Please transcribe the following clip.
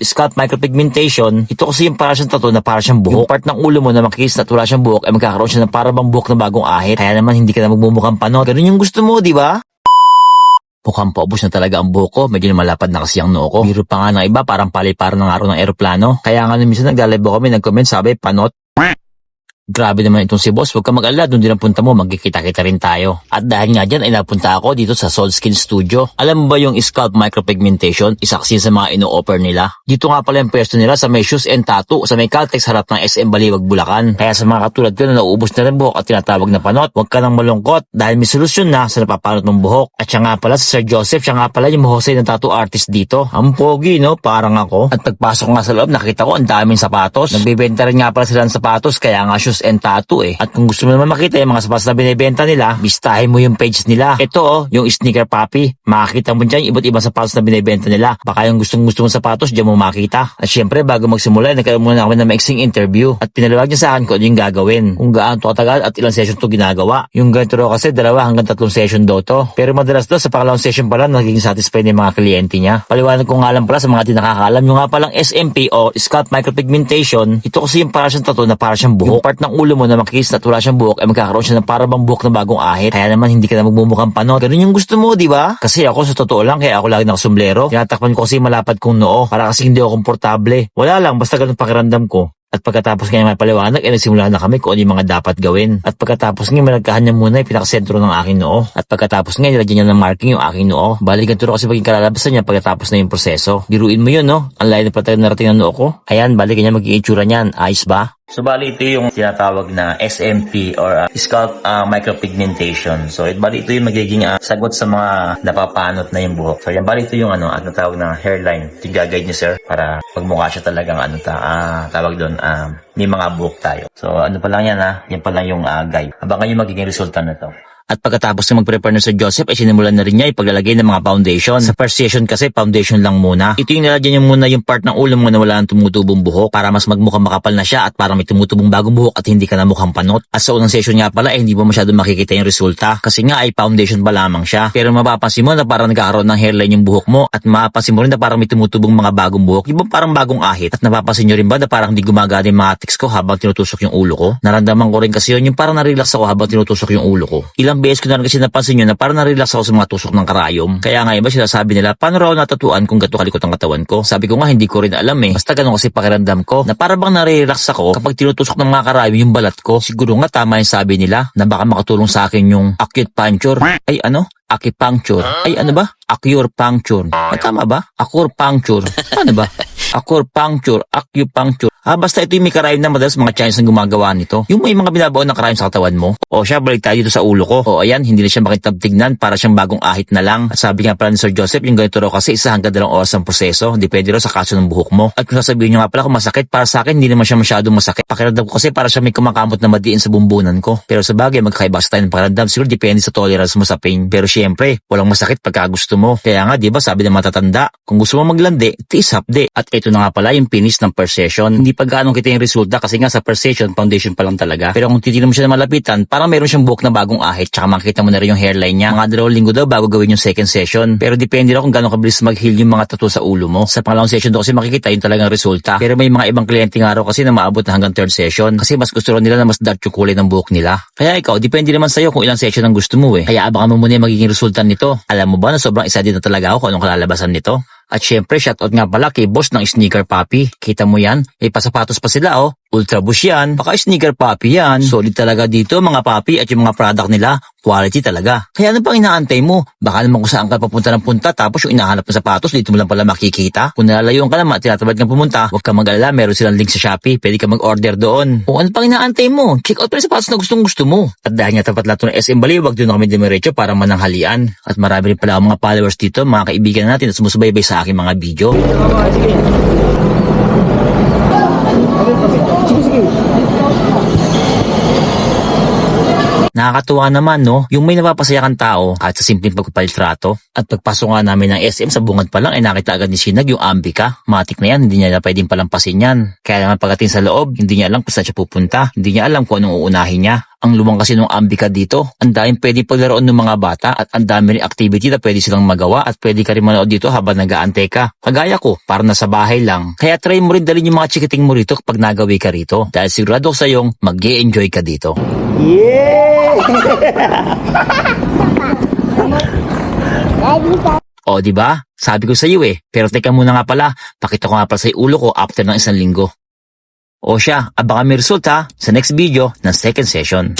scalp micropigmentation, ito kasi yung para siyang tattoo na para siyang buhok. Yung part ng ulo mo na makikis na wala siyang buhok ay magkakaroon siya ng para bang buhok na bagong ahit. Kaya naman hindi ka na magmumukhang panot. Ganun yung gusto mo, di ba? Mukhang paubos na talaga ang buhok ko. Medyo malapad na kasi ang noo ko. Biro pa nga ng iba, parang paliparan ng araw ng eroplano. Kaya nga minsan naglalib ako kami, nag-comment, sabi, panot. Grabe naman itong si boss. Huwag ka mag-alala, doon din ang punta mo, magkikita-kita rin tayo. At dahil nga dyan ay napunta ako dito sa Soul Skin Studio. Alam ba yung scalp micropigmentation? Isa kasi sa mga ino-offer nila. Dito nga pala yung pwesto nila sa may shoes and tattoo sa may Caltex harap ng SM Baliwag, Bulacan. Kaya sa mga katulad ko na nauubos na rin buhok at tinatawag na panot, huwag ka nang malungkot dahil may solusyon na sa napapanot ng buhok. At siya nga pala si Sir Joseph, siya nga pala yung mahusay na tattoo artist dito. Ang pogi, no? Parang ako. At pagpasok nga sa loob, nakita ko ang daming sapatos. Nagbebenta rin nga pala sila ng sapatos, kaya nga shoes and tattoo eh. At kung gusto mo naman makita yung mga sapatos na binibenta nila, bistahin mo yung page nila. Ito oh, yung sneaker puppy. Makikita mo dyan yung iba't ibang sapatos na binibenta nila. Baka yung gustong gusto mong sapatos, dyan mo makita. At syempre, bago magsimula, nagkaroon muna kami ng mixing interview. At pinalawag niya sa akin kung ano yung gagawin. Kung gaano to katagal at ilang session to ginagawa. Yung ganito raw kasi dalawa hanggang tatlong session daw to. Pero madalas daw sa pangalawang session pala nagiging satisfied ng mga kliyente niya. Paliwanag ko nga lang pala sa mga di nakakaalam. Yung nga palang SMP o scalp micropigmentation, ito kasi yung para siyang tattoo na para siyang buhok. Yung part ng ulo mo na makikis na wala siyang buhok ay magkakaroon siya ng para bang buhok na bagong ahit. Kaya naman hindi ka na magmumukhang panot. Ganun yung gusto mo, di ba? Kasi ako sa totoo lang, kaya ako lagi nakasumblero. Tinatakpan ko kasi malapad kong noo para kasi hindi ako komportable. Wala lang, basta ganun pakiramdam ko. At pagkatapos nga may paliwanag, ay nagsimula na kami kung ano yung mga dapat gawin. At pagkatapos nga, malagkahan niya muna yung pinakasentro ng aking noo. At pagkatapos nga, nilagyan niya ng marking yung aking noo. Bali, ganito kasi maging kalalabasan niya pagkatapos na yung proseso. Biruin mo yun, no? Ang layo na pala narating ng noo ko. Ayan, bali, ganyan magiging itsura niyan. Ayos ba? So bali ito yung tinatawag na SMP or uh, scalp uh, micropigmentation. So it bali ito yung magiging uh, sagot sa mga napapanot na yung buhok. So yan bali ito yung ano, ang natawag na hairline. Ito gagawin niyo sir para magmukha siya talagang ano ta, ah, tawag doon, um, may mga buhok tayo. So ano pa lang yan ha, yan pa lang yung uh, guide. Abangan yung magiging resulta na to. At pagkatapos na mag-prepare na Sir Joseph, ay sinimulan na rin niya ipaglalagay ng mga foundation. Sa first session kasi, foundation lang muna. Ito yung nilagyan niya muna yung part ng ulo mo na wala nang tumutubong buhok para mas magmukhang makapal na siya at para may tumutubong bagong buhok at hindi ka na mukhang panot. At sa unang session nga pala, eh, hindi mo masyado makikita yung resulta kasi nga ay foundation pa lamang siya. Pero mapapansin mo na parang nagkakaroon ng hairline yung buhok mo at mapapansin mo rin na parang may tumutubong mga bagong buhok. Yung parang bagong ahit. At napapansin nyo rin ba na parang hindi gumagana yung mga ko habang tinutusok yung ulo ko? Naramdaman ko rin kasi yun yung parang na-relax ako habang tinutusok yung ulo ko. Ilang beses ko na kasi napansin nyo na parang na-relax ako sa mga tusok ng karayom. Kaya nga iba sinasabi nila, paano raw natatuan kung gato kalikot ang katawan ko? Sabi ko nga hindi ko rin alam eh. Basta ganun kasi pakiramdam ko na para bang nare-relax ako kapag tinutusok ng mga karayom yung balat ko. Siguro nga tama yung sabi nila na baka makatulong sa akin yung acute puncture. Ay ano? Acupuncture. Ay ano ba? Acupuncture. Ay tama ba? Acupuncture. Ano ba? Acupuncture, acupuncture. Ah, basta ito yung may karayom na madalas mga Chinese ang gumagawa nito. Yung may mga binabaon na karayom sa katawan mo. O siya, balik tayo dito sa ulo ko. O ayan, hindi na siya makitabtignan para siyang bagong ahit na lang. At sabi nga pala ni Sir Joseph, yung ganito raw kasi isa hanggang dalawang oras ang proseso. Depende raw sa kaso ng buhok mo. At kung sasabihin nyo nga pala kung masakit, para sa akin, hindi naman siya masyadong masakit. Pakiramdam ko kasi para siya may kumakamot na madiin sa bumbunan ko. Pero sa bagay, magkakaiba sa tayo ng pakiramdam. Siguro depende sa tolerance mo sa pain. Pero syempre, walang masakit pagka gusto mo. Kaya nga, di ba sabi ng matatanda, kung gusto mo maglandi, tiis hapde. At na nga pala yung finish ng per session. Hindi pa gaano kita yung resulta kasi nga sa per session, foundation pa lang talaga. Pero kung titignan mo siya na malapitan, parang meron siyang buhok na bagong ahit tsaka makikita mo na rin yung hairline niya. Mga dalawang linggo daw bago gawin yung second session. Pero depende raw kung gaano kabilis mag-heal yung mga tattoo sa ulo mo. Sa pangalawang session daw kasi makikita yung talagang resulta. Pero may mga ibang kliyente nga raw kasi na maabot na hanggang third session. Kasi mas gusto raw nila na mas dark yung kulay ng buhok nila. Kaya ikaw, depende naman sa'yo kung ilang session ang gusto mo eh. Kaya abangan mo muna yung magiging resulta nito. Alam mo ba na sobrang excited na talaga ako kung anong kalalabasan nito? At syempre, shoutout nga pala kay boss ng Sneaker Papi. Kita mo yan? May pasapatos pa sila oh. Ultra Bush yan. Baka Sneaker Papi yan. Solid talaga dito mga papi at yung mga product nila. Quality talaga. Kaya ano pang inaantay mo? Baka naman kung saan ka papunta ng punta tapos yung inahanap ng sapatos dito mo lang pala makikita. Kung nalalayuan ka naman at tinatabad kang pumunta, huwag ka mag-alala. Meron silang link sa Shopee. Pwede ka mag-order doon. Kung ano pang inaantay mo? Check out pa rin sapatos na gustong gusto mo. At dahil nga tapat lahat ng SM Baliwag, doon kami dumiretso para mananghalian. At marami rin pala ang mga followers dito, mga kaibigan natin na sumusubaybay sa aking mga video. Nakakatuwa naman, no? Yung may napapasaya tao kahit sa simpleng pagpapalitrato. At pagpasok nga namin ng SM sa bungad pa lang ay nakita agad ni Sinag yung Ambika. Matik na yan, hindi niya na pwedeng palampasin yan. Kaya naman pagdating sa loob, hindi niya alam kung saan siya pupunta. Hindi niya alam kung anong uunahin niya. Ang luwang kasi ng ambika dito. Ang daming pwede paglaroon ng mga bata at ang dami rin activity na pwede silang magawa at pwede ka rin manood dito habang nag-aantay ka. Kagaya ko, para nasa bahay lang. Kaya try mo rin dalhin yung mga chikiting mo rito kapag nagawi ka rito. Dahil sigurado ko sa iyong mag enjoy ka dito. O, di ba? Sabi ko sa iyo eh. Pero teka muna nga pala, pakita ko nga pala sa ulo ko after ng isang linggo. O siya, abangan may result sa next video ng second session.